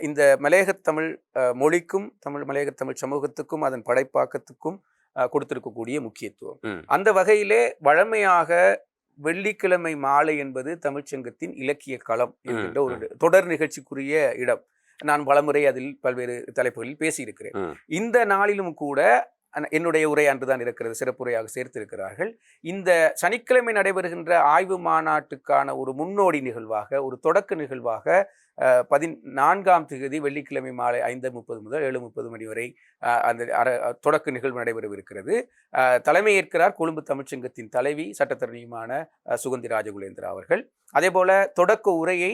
இந்த மலையகத் தமிழ் அஹ், மொழிக்கும் தமிழ் மலையகத் தமிழ் சமூகத்துக்கும் அதன் படைப்பாக்கத்துக்கும் கொடுத்திருக்கக்கூடிய முக்கியத்துவம். அந்த வகையிலே வழமையாக வெள்ளிக்கிழமை மாலை என்பது தமிழ்ச்சங்கத்தின் இலக்கிய களம் என்கின்ற ஒரு தொடர் நிகழ்ச்சிக்குரிய இடம் நான் பலமுறை அதில் பல்வேறு தலைப்புகளில் பேசியிருக்கிறேன். இந்த நாளிலும் கூட என்னுடைய உரை அன்றுதான் இருக்கிறது சிறப்புரையாக சேர்த்திருக்கிறார்கள். இந்த சனிக்கிழமை நடைபெறுகின்ற ஆய்வு மாநாட்டுக்கான ஒரு முன்னோடி நிகழ்வாக ஒரு தொடக்க நிகழ்வாக பதினான்காம் தேதி வெள்ளிக்கிழமை மாலை ஐந்து முப்பது முதல் ஏழு முப்பது மணி வரை அந்த தொடக்க நிகழ்வு நடைபெறவிருக்கிறது. தலைமையேற்கிறார் கொழும்பு தமிழ்ச்சங்கத்தின் தலைவி சட்டத்தரணியுமான சுகந்தி ராஜகுலேந்திரா அவர்கள். அதே போல தொடக்க உரையை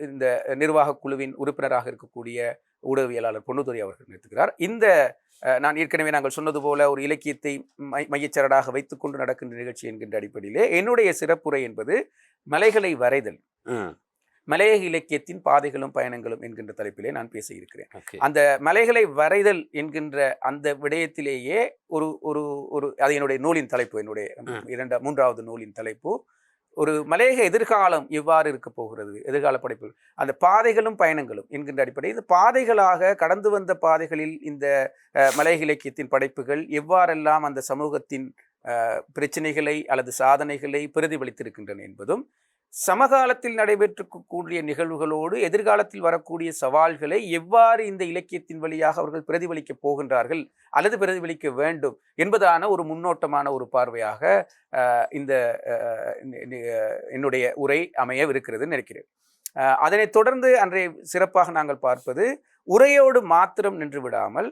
இந்த நிர்வாக குழுவின் உறுப்பினராக இருக்கக்கூடிய ஊடகவியலாளர் பொன்னுதுரை அவர்கள் நிறுத்துகிறார். இந்த நான் ஏற்கனவே நாங்கள் சொன்னது போல ஒரு இலக்கியத்தை மை மையச்சரடாக வைத்துக்கொண்டு நடக்கின்ற நிகழ்ச்சி என்கின்ற அடிப்படையிலே என்னுடைய சிறப்புரை என்பது மலைகளை வரைதல். ம். மலையக இலக்கியத்தின் பாதைகளும் பயணங்களும் என்கின்ற தலைப்பிலே நான் பேச இருக்கிறேன். அந்த மலைகளை வரைதல் என்கின்ற அந்த விடயத்திலேயே ஒரு ஒரு ஒரு அது என்னுடைய நூலின் தலைப்பு. என்னுடைய. இரண்டா மூன்றாவது நூலின் தலைப்பு. ஒரு மலையக எதிர்காலம் இவ்வாறு இருக்க போகிறது எதிர்கால படைப்புகள் அந்த பாதைகளும் பயணங்களும் என்கின்ற அடிப்படையில் இது பாதைகளாக கடந்து வந்த பாதைகளில் இந்த மலையக இலக்கியத்தின் படைப்புகள் எவ்வாறெல்லாம் அந்த சமூகத்தின் பிரச்சனைகளை அல்லது சாதனைகளை பிரதிபலித்திருக்கின்றன என்பதும் சமகாலத்தில் நடைபெற்றிருக்கக்கூடிய நிகழ்வுகளோடு எதிர்காலத்தில் வரக்கூடிய சவால்களை எவ்வாறு இந்த இலக்கியத்தின் வழியாக அவர்கள் பிரதிபலிக்கப் போகின்றார்கள் அல்லது பிரதிபலிக்க வேண்டும் என்பதான ஒரு முன்னோட்டமான ஒரு பார்வையாக அஹ், இந்த என்னுடைய உரை அமையவிருக்கிறது நினைக்கிறேன். அதனை அதனைத் தொடர்ந்து அன்றைய சிறப்பாக நாங்கள் பார்ப்பது உரையோடு மாத்திரம் நின்று விடாமல்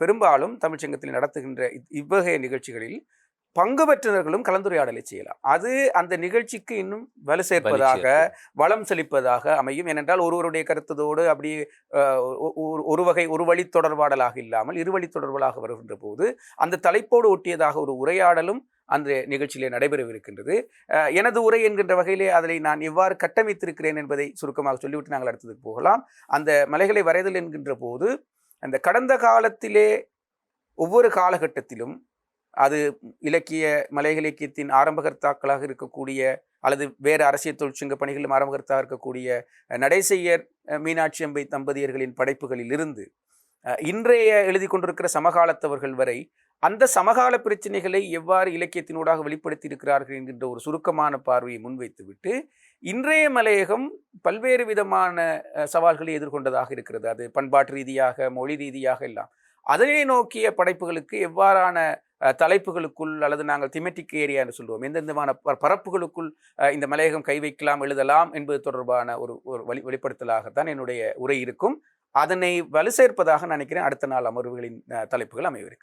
பெரும்பாலும் தமிழ்ச்சங்கத்தில் நடத்துகின்ற இவ்வகைய நிகழ்ச்சிகளில் பங்கு பெற்றவர்களும் கலந்துரையாடலை செய்யலாம். அது அந்த நிகழ்ச்சிக்கு இன்னும் வலு சேர்ப்பதாக வளம் செழிப்பதாக அமையும். ஏனென்றால் ஒருவருடைய கருத்ததோடு அப்படி ஒரு வகை ஒரு வழி தொடர்பாடலாக இல்லாமல் இருவழி தொடர்பாடலாக வருகின்ற போது அந்த தலைப்போடு ஒட்டியதாக ஒரு உரையாடலும் அந்த நிகழ்ச்சியிலே நடைபெறவிருக்கின்றது. எனது உரை என்கின்ற வகையிலே அதை நான் எவ்வாறு கட்டமைத்திருக்கிறேன் என்பதை சுருக்கமாக சொல்லிவிட்டு நாங்கள் அடுத்ததுக்கு போகலாம். அந்த மலைகளை வரைதல் என்கின்ற போது அந்த கடந்த காலத்திலே ஒவ்வொரு காலகட்டத்திலும் அது இலக்கிய மலையக இலக்கியத்தின் ஆரம்பகர்த்தாக்களாக இருக்கக்கூடிய அல்லது வேறு அரசியல் தொழிற்சங்க பணிகளிலும் ஆரம்பகர்த்தாக இருக்கக்கூடிய நடைசெய்யர் மீனாட்சி அம்பை தம்பதியர்களின் படைப்புகளில் இருந்து இன்றைய எழுதி கொண்டிருக்கிற சமகாலத்தவர்கள் வரை அந்த சமகால பிரச்சனைகளை எவ்வாறு இலக்கியத்தினூடாக வெளிப்படுத்தி இருக்கிறார்கள் என்கின்ற ஒரு சுருக்கமான பார்வையை முன்வைத்துவிட்டு இன்றைய மலையகம் பல்வேறு விதமான சவால்களை எதிர்கொண்டதாக இருக்கிறது. அது பண்பாட்டு ரீதியாக மொழி ரீதியாக எல்லாம். அதனை நோக்கிய படைப்புகளுக்கு எவ்வாறான தலைப்புகளுக்குள் அல்லது நாங்கள் திமெட்டிக் ஏரியா என்று சொல்லுவோம். எந்தெந்தமான ப- பரப்புகளுக்குள் இந்த மலையகம் கை வைக்கலாம் எழுதலாம் என்பது தொடர்பான ஒரு ஒரு வழி வெளிப்படுத்தலாகத்தான் என்னுடைய உரை இருக்கும். அதனை வலு சேர்ப்பதாக நினைக்கிறேன் அடுத்த நாள் அமர்வுகளின் தலைப்புகள் அமைவிருக்கு